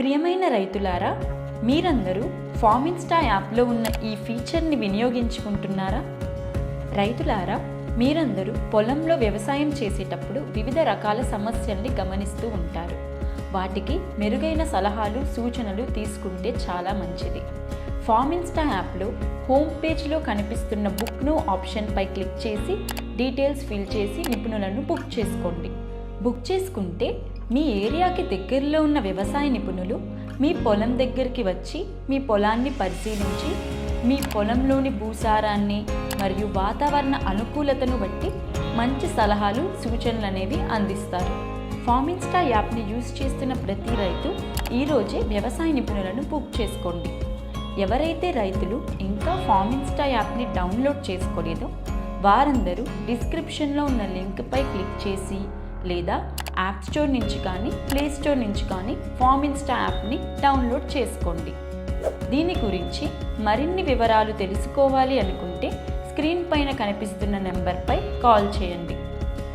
ప్రియమైన రైతులారా మీరందరూ ఫార్మిన్స్టా యాప్లో ఉన్న ఈ ఫీచర్ని వినియోగించుకుంటున్నారా? రైతులారా మీరందరూ పొలంలో వ్యవసాయం చేసేటప్పుడు వివిధ రకాల సమస్యల్ని గమనిస్తూ ఉంటారు. వాటికి మెరుగైన సలహాలు సూచనలు తీసుకుంటే చాలా మంచిది. ఫార్మిన్స్టా యాప్లో హోమ్ పేజ్లో కనిపిస్తున్న బుక్ నో ఆప్షన్పై క్లిక్ చేసి డీటెయిల్స్ ఫిల్ చేసి నిపుణులను బుక్ చేసుకోండి. బుక్ చేసుకుంటే మీ ఏరియాకి దగ్గరలో ఉన్న వ్యవసాయ నిపుణులు మీ పొలం దగ్గరికి వచ్చి మీ పొలాన్ని పరిశీలించి మీ పొలంలోని భూసారాన్ని మరియు వాతావరణ అనుకూలతను బట్టి మంచి సలహాలు సూచనలు అనేవి అందిస్తారు. ఫార్మిన్స్టా యాప్ని యూజ్ చేస్తున్న ప్రతి రైతు ఈరోజే వ్యవసాయ నిపుణులను బుక్ చేసుకోండి. ఎవరైతే రైతులు ఇంకా ఫార్మిన్స్టా యాప్ని డౌన్లోడ్ చేసుకోలేదో వారందరూ డిస్క్రిప్షన్లో ఉన్న లింక్పై క్లిక్ చేసి లేదా యాప్ స్టోర్ నుంచి కానీ ప్లే స్టోర్ నుంచి కానీ ఫామ్ ఇన్స్టా యాప్ని డౌన్లోడ్ చేసుకోండి. దీని గురించి మరిన్ని వివరాలు తెలుసుకోవాలి అనుకుంటే స్క్రీన్ పైన కనిపిస్తున్న నెంబర్పై కాల్ చేయండి.